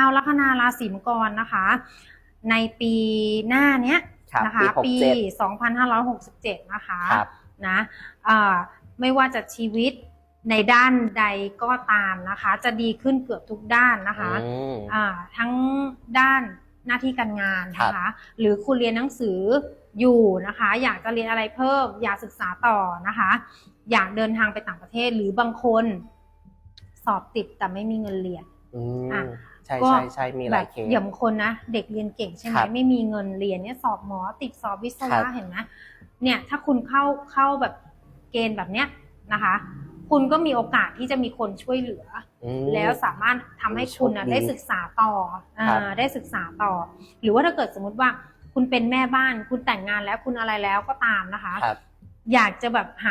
าวลัคนาราศีมังกรนะคะ ในปีหน้าเนี้ยครับนะคะปีปี67 2567 นะคะครับนะเอ่อไม่ว่าจะชีวิตในด้านใดก็ตามนะคะ จะดีขึ้นเกือบทุกด้านนะคะอืมอ่าทั้งด้านหน้าที่การงานครับนะคะ หรือคุณเรียนหนังสืออยู่นะคะ อยากจะเรียนอะไรเพิ่ม อยากศึกษาต่อนะคะ อยากเดินทางไปต่างประเทศหรือบางคน สอบติดแต่ไม่มีเงินเรียน อืมอะ ใช่ก็ใช่ใช่มีหแบลายบเคสอย่างบางคนนะเด็กเรียนเก่งใช่ไหมครับไม่มีเงินเรียนเนี่ยสอบหมอติดสอบวิศครัวะบ เห็นไหมเนี่ยถ้าคุณเข้าเข้าแบบเกณฑ์แบบเนี้ยนะคะ คุณก็มีโอกาสที่จะมีคนช่วยเหลือ อืม แล้วสามารถทำให้คุณนะโชคดีได้ศึกษาต่ออ่าครับ ได้ศึกษาต่อ หรือว่าถ้าเกิดสมมุติว่าคุณเป็นแม่บ้าน คุณแต่งงานแล้วคุณอะไรแล้วก็ตามนะคะ ครับ อยากจะแบบหา